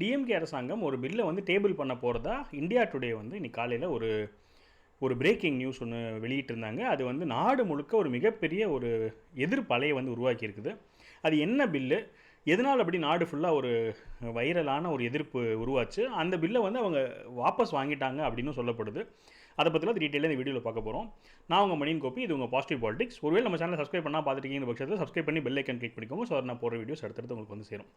DMK அரசாங்கம் ஒரு பில்லை வந்து டேபிள் பண்ண போகிறதா இந்தியா டுடே வந்து இன்னைக்கு காலையில் ஒரு ஒரு பிரேக்கிங் நியூஸ் ஒன்று வெளியிட்டிருந்தாங்க. அது வந்து நாடு முழுக்க ஒரு மிகப்பெரிய ஒரு எதிர்ப்பலையை வந்து உருவாக்கியிருக்குது. அது என்ன பில்லு எதனால் அப்படி நாடு ஃபுல்லாக ஒரு வைரலான ஒரு எதிர்ப்பு உருவாச்சு? அந்த பில்லை வந்து அவங்க வாபஸ் வாங்கிட்டாங்க அப்படின்னு சொல்லப்படுது. அதை பற்றிலாம் டீட்டெயிலாக இந்த வீடியோவில் பார்க்க போகிறோம் நான் உங்கள் மணியின் கோப்பி இது உங்கள் பாசிட்டிவ் பாலிடிக்ஸ் ஒருவேளை நம்ம சேனல் சப்ஸ்கிரைப் பண்ணால் பார்த்துருக்கீங்க பட்சத்தில் சப்ஸ்கிரைப் பண்ணி பெல் ஐக்கன் கிளிக் பண்ணிக்கோங்க. ஸோ நான் போகிற வீடியோஸ் அடுத்தடுத்து உங்களுக்கு வந்து சேரும்.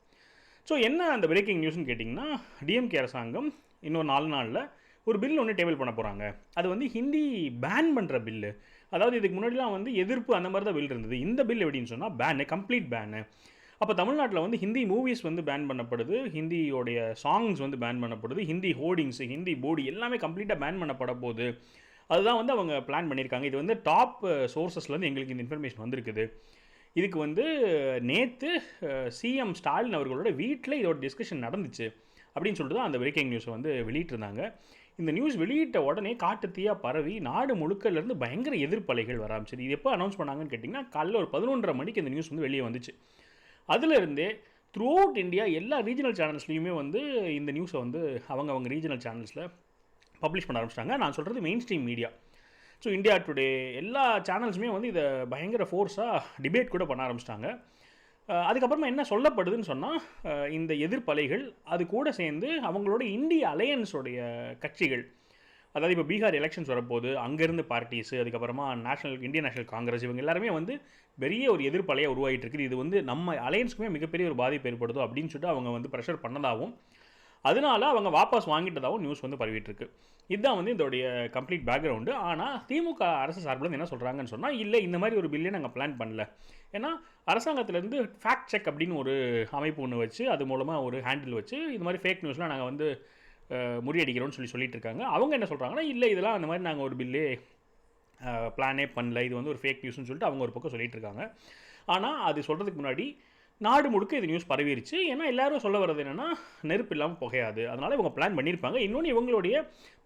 ஸோ என்ன அந்த பிரேக்கிங் நியூஸ்னு கேட்டிங்கன்னா டிஎம்கே அரசாங்கம் இன்னொரு நாலு நாளில் ஒரு பில் ஒன்று டேபிள் பண்ண போகிறாங்க அது வந்து ஹிந்தி பேன் பண்ணுற பில்லு அதாவது இதுக்கு முன்னாடிலாம் வந்து எதிர்ப்பு அந்த மாதிரி தான் பில் இருந்தது. இந்த பில் எப்படின்னு சொன்னால் பேனு கம்ப்ளீட் பேனு அப்போ தமிழ்நாட்டில் வந்து ஹிந்தி மூவிஸ் வந்து பேன் பண்ணப்படுது. ஹிந்தியோடைய சாங்ஸ் வந்து பேன் பண்ணப்படுது. ஹிந்தி ஹோர்டிங்ஸ் ஹிந்தி போர்டு எல்லாமே கம்ப்ளீட்டாக பேன் பண்ணப்பட போகுது. அதுதான் வந்து அவங்க பிளான் பண்ணியிருக்காங்க. இது வந்து டாப் சோர்ஸஸ்லேருந்து எங்களுக்கு இந்த இன்ஃபர்மேஷன் வந்திருக்குது. இதுக்கு வந்து நேற்று சிஎம் ஸ்டாலின் அவர்களோட வீட்டில் இதோட டிஸ்கஷன் நடந்துச்சு அப்படின்னு சொல்லிட்டு தான் அந்த பிரேக்கிங் நியூஸை வந்து வெளியிட்டிருந்தாங்க. இந்த நியூஸ் வெளியிட்ட உடனே காட்டுத்தீயாக பரவி நாடு முழுக்கலேருந்து பயங்கர எதிர்ப்பலைகள் வர ஆரம்பிச்சது. இது எப்போ அனௌன்ஸ் பண்ணாங்கன்னு கேட்டிங்கன்னா காலைல ஒரு பதினொன்றரை மணிக்கு இந்த நியூஸ் வந்து வெளியே வந்துச்சு. அதிலிருந்தே த்ரூ அவுட் இந்தியா எல்லா ரீஜனல் சேனல்ஸ்லேயுமே வந்து இந்த நியூஸை வந்து அவங்க அவங்க ரீஜனல் சேனல்ஸில் பப்ளிஷ் பண்ண ஆரம்பிச்சிட்டாங்க. நான் சொல்கிறது mainstream media so India Today எல்லா சேனல்ஸுமே வந்து இதை பயங்கர ஃபோர்ஸாக டிபேட் கூட பண்ண ஆரம்பிச்சிட்டாங்க. அதுக்கப்புறமா என்ன சொல்லப்படுதுன்னு சொன்னால் இந்த எதிர்ப்பலைகள் அது கூட சேர்ந்து அவங்களோட இந்திய அலையன்ஸோடைய கட்சிகள். அதாவது இப்போ பீகார் எலெக்ஷன்ஸ் வரப்போகுது அங்கேருந்து பார்ட்டிஸு அதுக்கப்புறமா நேஷனல் இந்தியன் நேஷனல் காங்கிரஸ் இவங்க எல்லாருமே வந்து பெரிய ஒரு எதிர்ப்பலையாக உருவாகிட்டு இருக்குது. இது வந்து நம்ம அலையன்ஸுக்குமே மிகப்பெரிய ஒரு பாதிப்பு ஏற்படுதோ அப்படின்னு சொல்லிட்டு அவங்க வந்து ப்ரெஷர் பண்ணதாகவும் அதனால அவங்க வாபஸ் வாங்கிட்டதாகவும் நியூஸ் வந்து பரவிட்டுருக்கு. இதுதான் வந்து இதோடைய கம்ப்ளீட் பேக்ரவுண்டு ஆனால் திமுக அரசு சார்பில் இருந்து என்ன சொல்கிறாங்கன்னு சொன்னால் இல்லை இந்த மாதிரி ஒரு பில்லே நாங்கள் பிளான் பண்ணல. ஏன்னா அரசாங்கத்திலேருந்து ஃபேக்ட் செக் அப்படின்னு ஒரு அமைப்பு ஒன்று வச்சு அது மூலமாக ஒரு ஹேண்டில் வச்சு இது மாதிரி ஃபேக் நியூஸ்லாம் நாங்கள் வந்து முறியடிக்கிறோம்னு சொல்லி சொல்லிட்டு இருக்காங்க அவங்க என்ன சொல்கிறாங்கன்னா இல்லை இதெல்லாம் அந்த மாதிரி நாங்கள் ஒரு பில்லே பிளானே பண்ணல. இது வந்து ஒரு ஃபேக் நியூஸ்னு சொல்லிட்டு அவங்க ஒரு பக்கம் சொல்லிட்டு இருக்காங்க ஆனால் அது சொல்கிறதுக்கு முன்னாடி நாடு முழுக்க இது நியூஸ் பரவிருச்சு. ஏன்னா எல்லாரும் சொல்ல வர்றது என்னென்னா நெருப்பு இல்லாமல் புகையாது. அதனால் இவங்க பிளான் பண்ணியிருப்பாங்க இன்னொன்று இவங்களுடைய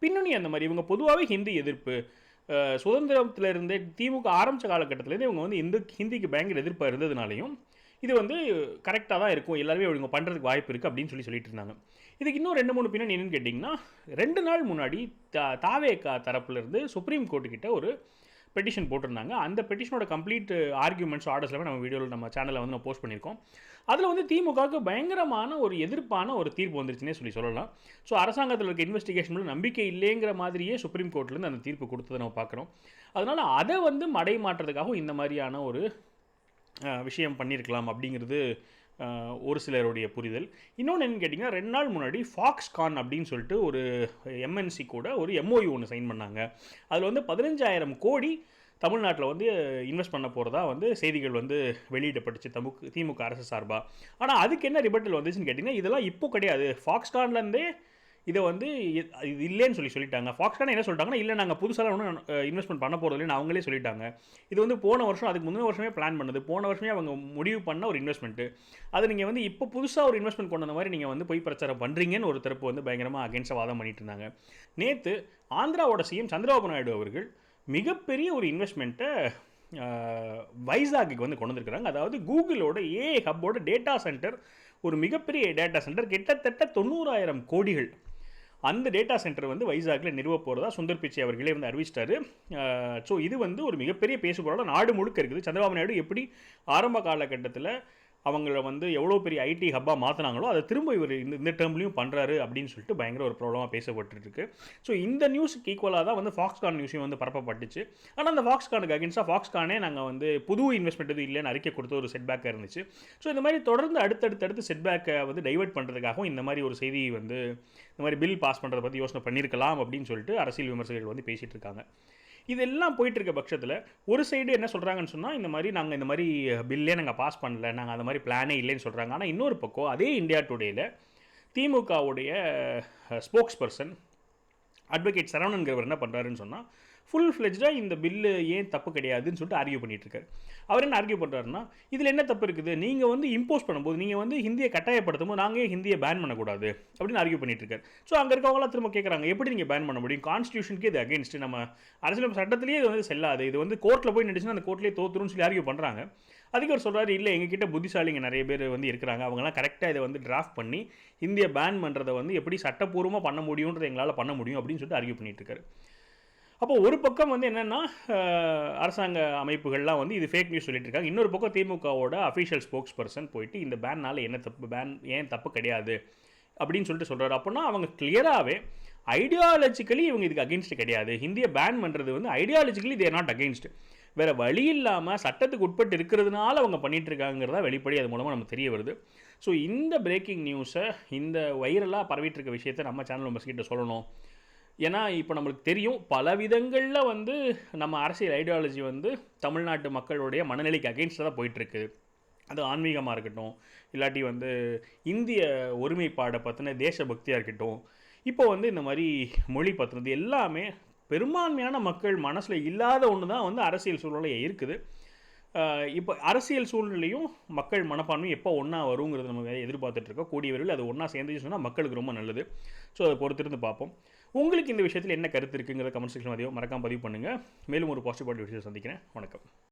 பின்னணி அந்த மாதிரி. இவங்க பொதுவாகவே ஹிந்தி எதிர்ப்பு. சுதந்திரத்திலிருந்தே இருந்தே திமுக ஆரம்பித்த காலகட்டத்திலேருந்து இவங்க வந்து இந்து ஹிந்திக்கு பயங்கர எதிர்ப்பாக இருந்ததுனாலையும் இது வந்து கரெக்டாக தான் இருக்கும். எல்லாருமே இவங்க பண்ணுறதுக்கு வாய்ப்பு இருக்குது அப்படின்னு சொல்லி சொல்லிட்டு இருந்தாங்க. இதுக்கு இன்னும் ரெண்டு மூணு பின்னணி என்னென்னு கேட்டிங்கன்னா ரெண்டு நாள் முன்னாடி தா தாவேக்கா தரப்புலேருந்து சுப்ரீம் கோர்ட்டுக்கிட்ட ஒரு பெட்டிஷன் போட்டிருந்தாங்க. அந்த பெட்டிஷனோட கம்ப்ளீட் ஆர்குமெண்ட்ஸ் ஆர்டர்ஸ் எல்லாமே நம்ம வீடியோவில் நம்ம சேனலில் வந்து நம்ம போஸ்ட் பண்ணியிருக்கோம். அதில் வந்து திமுகவுக்கு பயங்கரமான ஒரு எதிர்ப்பான ஒரு தீர்ப்பு வந்துருச்சுன்னே சொல்லி சொல்லலாம். ஸோ அரசாங்கத்தில் இருக்க இன்வெஸ்டிகேஷனில் நம்பிக்கை இல்லைங்கிற மாதிரியே சுப்ரீம் கோர்ட்லேருந்து அந்த தீர்ப்பு கொடுத்ததை நம்ம பார்க்குறோம். அதனால் அதை வந்து மடை மாற்றுறதுக்காகவும் இந்த மாதிரியான ஒரு விஷயம் பண்ணியிருக்கலாம் அப்படிங்கிறது ஒரு சிலருடைய புரிதல். இன்னொன்று என்னன்னு கேட்டிங்கன்னா ரெண்டு நாள் முன்னாடி ஃபாக்ஸ்கான் அப்படின்னு சொல்லிட்டு ஒரு எம்என்சி கூட ஒரு எம்ஓயு ஒன்று சைன் பண்ணாங்க. அதில் வந்து பதினஞ்சாயிரம் கோடி தமிழ்நாட்டில் வந்து இன்வெஸ்ட் பண்ண போகிறதா வந்து செய்திகள் வந்து வெளியிடப்பட்டுச்சு தமுக் திமுக அரசு சார்பாக ஆனால் அதுக்கு என்ன ரிபட்டல் வந்துச்சுன்னு கேட்டிங்கன்னா இதெல்லாம் இப்போ கிடையாது. ஃபாக்ஸ்கான்லேருந்தே இதை வந்து இது இல்லைன்னு சொல்லி சொல்லிட்டாங்க. ஃபாக்ஸ்கான் என்ன சொல்லிட்டாங்கன்னா இல்லை நாங்கள் புதுசாக ஒன்றும் இன்வெஸ்ட்மெண்ட் பண்ண போகிறது இல்லைன்னு அவங்களே சொல்லிட்டாங்க. இது வந்து போன வருஷம் அதுக்கு முந்தின வருஷமே பிளான் பண்ணது. போன வருஷமே அவங்க முடிவு பண்ண ஒரு இன்வெஸ்ட்மெண்ட்டு அது நீங்கள் வந்து இப்போ புதுசாக ஒரு இன்வெஸ்ட்மெண்ட் கொண்டு வந்த மாதிரி நீங்கள் வந்து போய் பிரச்சாரம் பண்ணுறீங்கன்னு ஒரு தரப்பு வந்து பயங்கரமாக அகேன்ஸ்டாக வாதம் பண்ணிட்டு இருந்தாங்க. நேற்று ஆந்திராவோட சிஎம் சந்திரபாபு நாயுடு அவர்கள் மிகப்பெரிய ஒரு இன்வெஸ்ட்மெண்ட்டை வைசாகுக்கு வந்து கொண்டு வந்திருக்கிறாங்க. அதாவது கூகுளோட ஏ ஹப்போட டேட்டா சென்டர் ஒரு மிகப்பெரிய டேட்டா சென்டர் கிட்டத்தட்ட தொண்ணூறாயிரம் கோடிகள். அந்த டேட்டா சென்டர் வந்து வைசாக்கில் நிறுவ போகிறதா சுந்தர் பிச்சை அவர்களே வந்து அறிவிச்சிட்டாரு. ஸோ இது வந்து ஒரு மிகப்பெரிய பேசுபொருளாக நாடு முழுக்க இருக்குது. சந்திரபாபு நாயுடு எப்படி ஆரம்ப காலகட்டத்தில் அவங்கள வந்து எவ்வளோ பெரிய ஐடி ஹப்பாக மாற்றினாங்களோ அதை திரும்ப இவர் இந்த இந்த டேர்ம்லையும் பண்ணுறாரு அப்படின்னு சொல்லிட்டு பயங்கர ஒரு ப்ராப்ளமாக பேசப்பட்டுருக்கு. ஸோ இந்த நியூஸுக்கு ஈக்குவலாக தான் வந்து ஃபாக்ஸ்கான் நியூஸையும் வந்து பரப்பப்பட்டுச்சு. ஆனால் அந்த ஃபாக்ஸ்கானுக்கு அகேன்ஸ்டாக ஃபாக்ஸ்கானே நாங்கள் வந்து புது இன்வெஸ்ட்மெண்ட் எதுவும் இல்லைன்னு அறிக்கை கொடுத்த ஒரு செட்பேக்காக இருந்துச்சு. ஸோ இந்த மாதிரி தொடர்ந்து அடுத்தடுத்து அடுத்து செட்பேக்கை வந்து டைவெர்ட் பண்ணுறதுக்காகவும் இந்த மாதிரி ஒரு செய்தி வந்து இந்த மாதிரி பில் பாஸ் பண்ணுறதை பற்றி யோசனை பண்ணியிருக்கலாம் அப்படின்னு சொல்லிட்டு அரசியல் விமர்சகர்கள் வந்து பேசிகிட்டு இருக்காங்க. இதெல்லாம் போயிட்டு இருக்க பட்சத்தில் ஒரு சைடு என்ன சொல்கிறாங்கன்னு சொன்னால் இந்த மாதிரி நாங்கள் இந்த மாதிரி பில்லே நாங்கள் பாஸ் பண்ணல நாங்கள் அந்த மாதிரி பிளானே இல்லைன்னு சொல்கிறாங்க ஆனால் இன்னொரு பக்கம் அதே இந்தியா டுடேயில் திமுகவுடைய ஸ்போக்ஸ் பர்சன் அட்வொகேட் சரவணன்கிறவர் என்ன பண்ணுறாருன்னு சொன்னால் ஃபுல் ஃப்ளெஜ்டாக இந்த பில்லு ஏன் தப்பு கிடையாதுன்னு சொல்லிட்டு ஆர்கியூ பண்ணிட்டுருக்காரு. அவர் என்ன ஆர்கியூ பண்ணுறாருன்னா இதில் என்ன தப்பு இருக்குது? நீங்கள் வந்து இம்போஸ் பண்ணும்போது நீங்கள் வந்து ஹிந்தியை கட்டாயப்படுத்தும் போது நாங்கள் ஹிந்தியை பேன் பண்ணக்கூடாது? அப்படின்னு ஆர்கியூ பண்ணிட்டுருக்காரு. ஸோ அங்கே இருக்கவங்களாம் திரும்ப கேட்குறாங்க எப்படி நீங்கள் பேன் பண்ண முடியும்? கான்ஸ்டியூஷனுக்கு இது அகேன்ஸ்ட் நம்ம அரசியல் சட்டத்திலேயே இது வந்து செல்லாது. இது வந்து கோர்ட்டில் போய் நினைச்சுன்னா அந்த கோர்ட்லேயே தோத்துருன்னு சொல்லி ஆர்கியூ பண்ணுறாங்க அதுக்கு அவர் சொல்கிறாரு இல்லை எங்ககிட்ட புத்திசாலிங்க நிறைய பேர் வந்து இருக்கிறாங்க. அவங்களாம் கரெக்டாக இதை வந்து டிராஃப்ட் பண்ணி இந்திய பேன் பண்ணுறதை வந்து எப்படி சட்டப்பூர்வமாக பண்ண முடியுன்றதை எங்களால் பண்ண முடியும் அப்படின்னு சொல்லிட்டு ஆர்கியூ பண்ணிட்டு இருக்காரு அப்போ ஒரு பக்கம் வந்து என்னென்னா அரசாங்க அமைப்புகள்லாம் வந்து இது ஃபேக் நியூஸ் சொல்லிட்டு இருக்காங்க இன்னொரு பக்கம் திமுகவோட அஃபிஷியல் ஸ்போக்ஸ் பர்சன் போயிட்டு இந்த பேன்னால் என்ன தப்பு பேன் ஏன் தப்பு கிடையாது? அப்படின்னு சொல்லிட்டு சொல்கிறாரு அப்படின்னா அவங்க கிளியராகவே ஐடியாலஜிக்கலி இவங்க இதுக்கு அகெயின்ஸ்ட் கிடையாது. ஹிந்தியை பேன் பண்ணுறது வந்து ஐடியாலஜிக்கலி தேர் நாட் அகெயின்ஸ்ட் வேறு வழி இல்லாமல் சட்டத்துக்கு உட்பட்டு இருக்கிறதுனால அவங்க பண்ணிகிட்ருக்காங்கிறதா வெளிப்படி அது மூலமாக நமக்கு தெரிய வருது. ஸோ இந்த பிரேக்கிங் நியூஸை இந்த வைரலாக பரவிட்டு இருக்க விஷயத்தை நம்ம சேனல் மெம்பர்ஸ் கிட்ட சொல்லணும். ஏன்னா இப்போ நம்மளுக்கு தெரியும் பல விதங்களில் வந்து நம்ம அரசியல் ஐடியாலஜி வந்து தமிழ்நாட்டு மக்களுடைய மனநிலைக்கு அகெயின்ஸ்டாக தான் போயிட்டுருக்கு. அது ஆன்மீகமாக இருக்கட்டும் இல்லாட்டி வந்து இந்திய ஒருமைப்பாடை பற்றின தேசபக்தியாக இருக்கட்டும் இப்போ வந்து இந்த மாதிரி மொழி பற்றினது எல்லாமே பெரும்பான்மையான மக்கள் மனசில் இல்லாத ஒன்று தான் வந்து அரசியல் சூழ்நிலையே இருக்குது. இப்போ அரசியல் சூழ்நிலையும் மக்கள் மனப்பான்மையும் எப்போ ஒன்றா வருங்கிறது நம்ம எதிர்பார்த்துட்ருக்கோம் கூடிய விரைவில் அது ஒன்றா சேர்ந்துச்சு சொன்னால் மக்களுக்கு ரொம்ப நல்லது. ஸோ அதை பொறுத்திருந்து பார்ப்போம். உங்களுக்கு இந்த விஷயத்தில் என்ன கருத்து இருக்குங்கிற கமெண்ட் செக்ஷன் அதையோ மறக்காம பதிவு பண்ணுங்கள் மேலும் ஒரு பாசிட்டிவ் விஷயத்தை சந்திக்கிறேன். வணக்கம்.